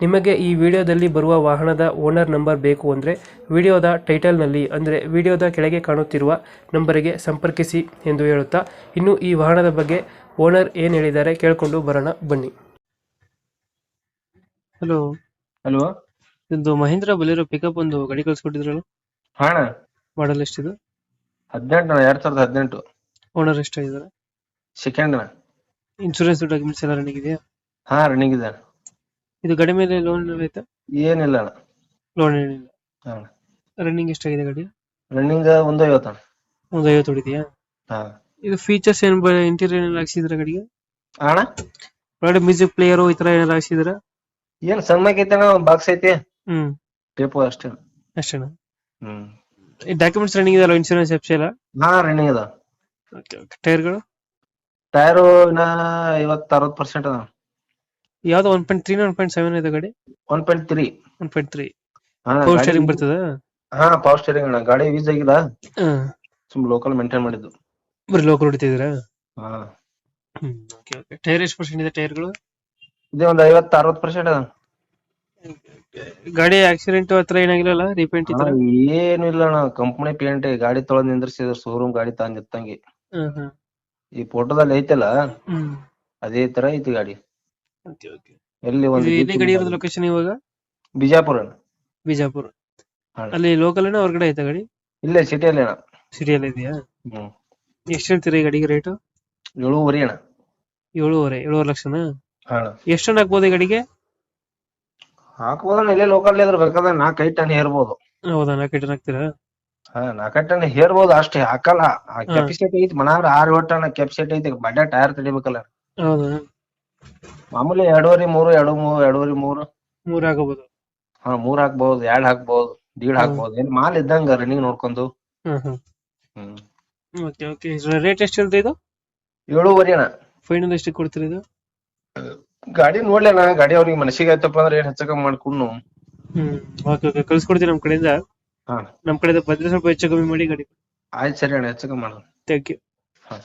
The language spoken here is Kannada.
ನಿಮಗೆ ಈ ವಿಡಿಯೋದಲ್ಲಿ ಬರುವ ವಾಹನದ ಓನರ್ ನಂಬರ್ ಬೇಕು ಅಂದರೆ ವಿಡಿಯೋದ ಟೈಟಲ್ನಲ್ಲಿ ಅಂದರೆ ವಿಡಿಯೋದ ಕೆಳಗೆ ಕಾಣುತ್ತಿರುವ ನಂಬರಿಗೆ ಸಂಪರ್ಕಿಸಿ ಎಂದು ಹೇಳುತ್ತಾ ಇನ್ನು ಈ ವಾಹನದ ಬಗ್ಗೆ ಓನರ್ ಏನು ಹೇಳಿದ್ದಾರೆ ಕೇಳಿಕೊಂಡು ಬರೋಣ ಬನ್ನಿ. ಹಲೋ ಹಲೋ ಇದು ಮಹೇಂದ್ರ ಬಲಿರೋ ಪಿಕಪ್ ಒಂದು ಗಾಡಿ ಕಳಿಸ್ಕೊಟ್ಟಿದ್ರಲ್ಲ? ಹಾ ಅಣ್ಣ ಮಾಡಲ್ ಎಷ್ಟಿದೆ? ಹದಿನೆಂಟು ಎರಡ್ ಸಾವಿರದ ಹದಿನೆಂಟು. ಓನರ್ ಎಷ್ಟಾಗಿದ್ದಾರೆ? ಸೆಕೆಂಡ್ ಇನ್ಶೂರೆನ್ಸ್ ಡಾಕ್ಯುಮೆಂಟ್ಸ್ ಎಲ್ಲ ರನ್ನಿಂಗ್ ಇದೆಯಾ? ಹಾ ರನ್ನಿಂಗ್ ಇದೆ. ಅಣ್ಣ ಇದು ಗಾಡಿ ಮೇಲೆ ಲೋನ್ ಐತೆ ಏನಿಲ್ಲ ಅಣ್ಣ. ಲೋನ್ ಏನಿಲ್ಲ. ಹಾ. ರನ್ನಿಂಗ್ ಎಷ್ಟಾಗಿದೆ ಗಾಡಿ? ರನ್ನಿಂಗ್ ಒಂದು ಐವತ್ತು ಅಣ್ಣ. ಒಂದು ಐವತ್ತು ಹೊಡಿದೆಯಾ ಹಾ. ಇದು ಫೀಚರ್ಸ್ ಏನ್ ಇಂಟೀರಿಯರ್ ಏನಾರು ಹಾಕ್ಸಿದ್ರ ಗಾಡಿಗೆ? ಅಣ್ಣ? ಒಳಗಡೆ ಮ್ಯೂಸಿಕ್ ಪ್ಲೇಯರು ಈ ತರ ಏನಾರು ಹಾಕ್ಸಿದ್ರ ಏನ್ ಸಣ್ಣ ಐತೆ ಅಣ್ಣ ಬಾಕ್ಸ್ ಐತಿ. ಹ್ಮ್. ಟೇಪು ಅಷ್ಟೇ ಅಷ್ಟೇನಾ ಹ್ಮ್. ಈ ಡಾಕ್ಯುಮೆಂಟ್ಸ್ ರನ್ನಿಂಗ್ ಇದೆ ಅಲ್ಲ ಇನ್ಶೂರೆನ್ಸ್ ಎಫ್ಸಿ ಎಲ್ಲ? ಹಾ ರನ್ನಿಂಗ್ ಅದ ಟೈರ್ಗಳು? ಟೈರು ಇನ್ನ ಐವತ್ತು ಅರವತ್ತು ಪರ್ಸೆಂಟ್ ಅದ ಯಾವ್ದು one point three one point seven ಇದೆ ಗಾಡಿ? One point three one point three power steering ಬರ್ತದ? ಹಾ ಪವರ್ ಸ್ಟೇರಿಂಗ್ ಅಣ್ಣ. ಗಾಡಿ ಯೂಸ್ ಆಗಿಲ್ಲ ಸುಮ್ ಲೋಕಲ್ ಮೇಂಟೈನ್ ಮಾಡಿದ್ದು. ಬರೀ ಲೋಕಲ್ ಹೊಡಿತಿದ್ದೀರಾ ಹಾ. ಓಕೆ ಓಕೆ ಟೈರ್ ಎಷ್ಟು ಪರ್ಸೆಂಟ್ ಇದೆ ಟೈರ್ಗಳು ಇದೆ ಒಂದ್ ಐವತ್ತು ಅರವತ್ತು ಪರ್ಸೆಂಟ್ ಅದ ಗಾಡಿ ಆಕ್ಸಿಡೆಂಟ್ ಹತ್ರ ಏನಾಗಿಲ್ಲ ರೀಪೇಂಟ್ ಇದ್ರ ಏನು ಇಲ್ಲ ಅಣ್ಣ. ಕಂಪನಿ ಪೇಂಟ್ ಗಾಡಿ ತೊಳೆದ್ ನಿಂದ್ರಿಸಿದ್ರು ಶೋರೂಮ್ ಗಾಡಿ ತಂದಿತ್ತಂಗೆ ಈ ಫೋಟೋದಲ್ಲಿ ಐತಲ್ಲ? ಅದೇ ತರ ಐತಿ ಗಾಡಿ. ಓಕೆ ಓಕೆ ಎಲ್ಲಿ ಒಂದು ಇದು ಗಾಡಿ ಇರೋದು ಲೊಕೇಶನ್ ಇವಾಗ? ಬಿಜಾಪುರ. ಬಿಜಾಪುರ. ಅಲ್ಲಿ ಲೋಕಲ್ ಏನೋ ಹೊರಗಡೆ ಐತೆ ಗಾಡಿ? ಇಲ್ಲೇ ಸಿಟಿಯಲ್ಲಿ ಅಣ್ಣ ಸಿಟಿಯಲ್ಲಿ ಇದೆಯಾ? ಹ್ಮ್. ಎಷ್ಟು ಹೇಳ್ತೀರಾ ಈ ಗಾಡಿಗೆ ರೇಟು ಏಳುವರಿ ಅಣ್ಣ. ಏಳುವರೆ ಏಳುವರೆ ಲಕ್ಷನ? ಹಾ. ಎಷ್ಟು ಟನ್ ಹಾಕ್ಬೋದು ಈ ಗಾಡಿಗೆ? ಹಾಕ್ಬೋದಣ್ಣ ಇಲ್ಲೇ ಲೋಕಲ್ ಇದ್ರ ಬೇಕಾದ್ರೆ ನಾಲ್ಕೈದು ಟನ್ ಹೇರ್ಬೋದು ಹೌದಾ ನಾಲ್ಕು ಟನ್ ಹಾಕ್ತೀರಾ? ಹಾ ನಾಲ್ಕೈದು ಟನ್ ಹೇರ್ಬೋದು ಅಷ್ಟೇ ಹಾಕಲ್ಲ. ಕೆಪಾಸಿಟಿ ಐತಿ ಮನಾರ ಆರ್ ಏಳು ಟನ್ ಕೆಪಾಸಿಟಿ ಐತಿ ಬಡ್ಡೆ ಟೈರ್ ತಡಿಬೇಕಲ್ಲ. ಹೌದಾ? ಮಾಮೂಲಿ ಎರಡೂವರೆ ಮೂರು ಎರಡು ಮೂರು ಎರಡೂವರೆ ಮೂರು. ಮೂರ್ ಆಗಬಹುದು ಹಾ ಮೂರ್ ಹಾಕ್ಬೋದು ಎರಡ್ ಹಾಕ್ಬೋದು ದೀಡ್ ಹಾಕಬಹುದು ಏನ್ ಮಾಲ್ ಇದ್ದಂಗ ರನ್ನಿಂಗ್ ನೋಡ್ಕೊಂಡು? ಹ್ಮ್ ಓಕೆ ಓಕೆ. ರೇಟ್ ಎಷ್ಟು ಇರುತ್ತೆ ಇದು? ಏಳುವರಿ ಅಣ್ಣ. ಫೈನಲ್ ಎಷ್ಟು ಕೊಡ್ತೀರಿ ಇದು? ಗಾಡಿ ನೋಡ್ಲೇನ ಗಾಡಿ ಅವ್ರಿಗೆ ಮನಸ್ಸಿಗೆ ಆಯ್ತಪ್ಪ ಅಂದ್ರೆ ಏನ್ ಹೆಚ್ಚು ಕಮ್ಮಿ ಮಾಡ್ಕೊಂಡು. Hmm okay okay. ಕಳ್ಸ್ಕೊಡ್ತೀನಿ ನಮ್ ಕಡೆಯಿಂದ. ಹಾ. ನಮ್ ಕಡೆಯಿಂದ ಬಂದ್ರೆ ಸ್ವಲ್ಪ ಹೆಚ್ಚು ಕಮ್ಮಿ ಮಾಡಿ ಗಾಡಿ ಆಯ್ತು ಸರಿ ಅಣ್ಣ ಹೆಚ್ಚು ಕಮ್ಮಿ ಮಾಡೋಣ. ಥ್ಯಾಂಕ್ ಯು ಹಾ.